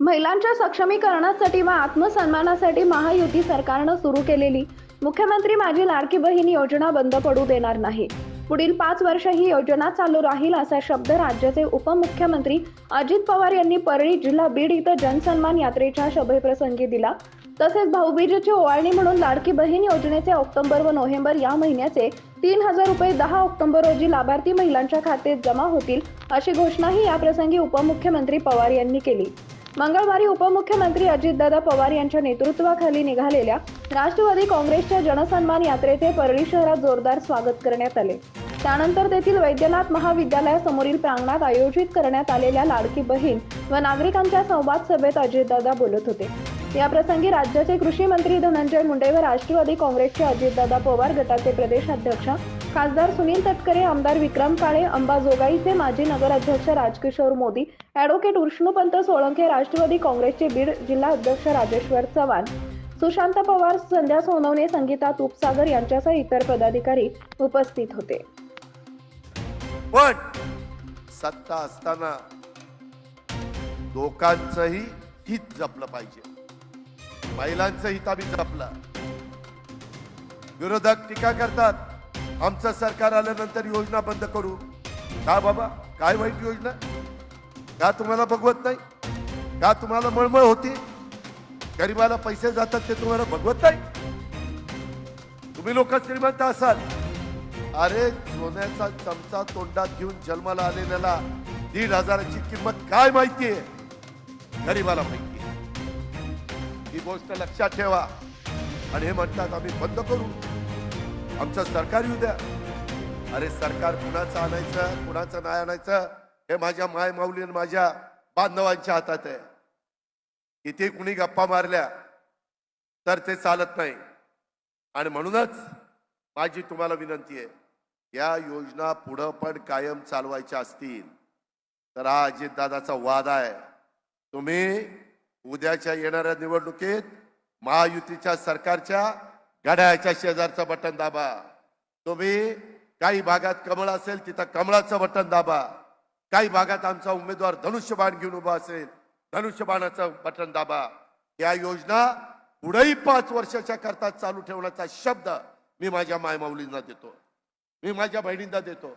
महिलांच्या सक्षमीकरणासाठी व आत्मसन्मानासाठी महायुती सरकारनं सुरू केलेली मुख्यमंत्री माझी लाडकी बहीण योजना बंद पडू देणार नाही. पुढील पाच वर्ष ही योजना चालू राहील असा शब्द राज्याचे उपमुख्यमंत्री अजित पवार यांनी परळी जिल्हा बीड इथं जनसन्मान यात्रेच्या सभेप्रसंगी दिला. तसेच भाऊबीजेची ओवाळणी म्हणून लाडकी बहीण योजनेचे ऑक्टोबर व नोव्हेंबर या महिन्याचे तीन हजार रुपये दहा ऑक्टोबर रोजी लाभार्थी महिलांच्या खात्यात जमा होतील अशी घोषणाही याप्रसंगी उपमुख्यमंत्री पवार यांनी केली. मंगळवारी उपमुख्यमंत्री अजितदादा पवार यांच्या नेतृत्वाखाली निघालेल्या राष्ट्रवादी काँग्रेसच्या जनसन्मान यात्रेचे परळी शहरात जोरदार स्वागत करण्यात आले. त्यानंतर तेथील वैद्यनाथ महाविद्यालयासमोरील प्रांगणात आयोजित करण्यात आलेल्या लाडकी बहीण व नागरिकांच्या संवाद सभेत अजितदादा बोलत होते. याप्रसंगी राज्याचे कृषी मंत्री धनंजय मुंडे व राष्ट्रवादी काँग्रेसचे अजितदादा पवार गटाचे प्रदेशाध्यक्ष खासदार सुनील तटकरे आमदार विक्रम काळे अंबाजोगाईचे माजी नगराध्यक्ष राजकिशोर मोदी ॲडव्होकेट विष्णुपंत सोळंके राष्ट्रवादी काँग्रेसचे बीड जिल्हा अध्यक्ष राजेश्वर चव्हाण. सुशांत पवार संध्या सोनवणे संगीता तुपसागर यांच्यासह इतर पदाधिकारी उपस्थित होते. पण सत्ता असताना लोकांचंही हित जपलं पाहिजे. महिलांचं हित आम्ही जपलं. विरोधक टीका करतात. आमचं सरकार आल्यानंतर योजना बंद करू. का बाबा? काय वाईट योजना? का तुम्हाला बघवत नाही? का तुम्हाला मळमळ होती? गरिबाला पैसे जातात ते तुम्हाला बघवत नाही? तुम्ही लोक श्रीमंत असाल. अरे सोन्याचा चमचा तोंडात घेऊन जन्माला आलेल्याला दीड हजाराची किंमत काय माहितीये? गरीबाला माहितीये. ही गोष्ट लक्षात ठेवा. आणि हे म्हणतात आम्ही बंद करू. आमचं सरकार येऊ द्या. अरे सरकार कुणाचं आणायचं कुणाचं नाही आणायचं हे माझ्या माय माऊली आणि माझ्या बांधवांच्या हातात आहे. किती कुणी गप्पा मारल्या तर ते चालत नाही. आणि म्हणूनच माझी तुम्हाला विनंती आहे या योजना पुढं पण कायम चालवायच्या असतील. तर हा अजितदादाचा वाद आहे. तुम्ही उद्याच्या येणाऱ्या निवडणुकीत महायुतीच्या सरकारच्या घड्याळ्याच्या शेजारचं बटन दाबा. तुम्ही काही भागात कमळ असेल तिथं कमळाचं बटन दाबा. काही भागात आमचा उमेदवार धनुष्यबाण घेऊन उभा असेल धनुष्यबाणाचं बटन दाबा. या योजना पुढेही पाच वर्षाच्या करता चालू ठेवण्याचा शब्द मी माझ्या मायमाऊलींना देतो. मी माझ्या बहिणींना देतो.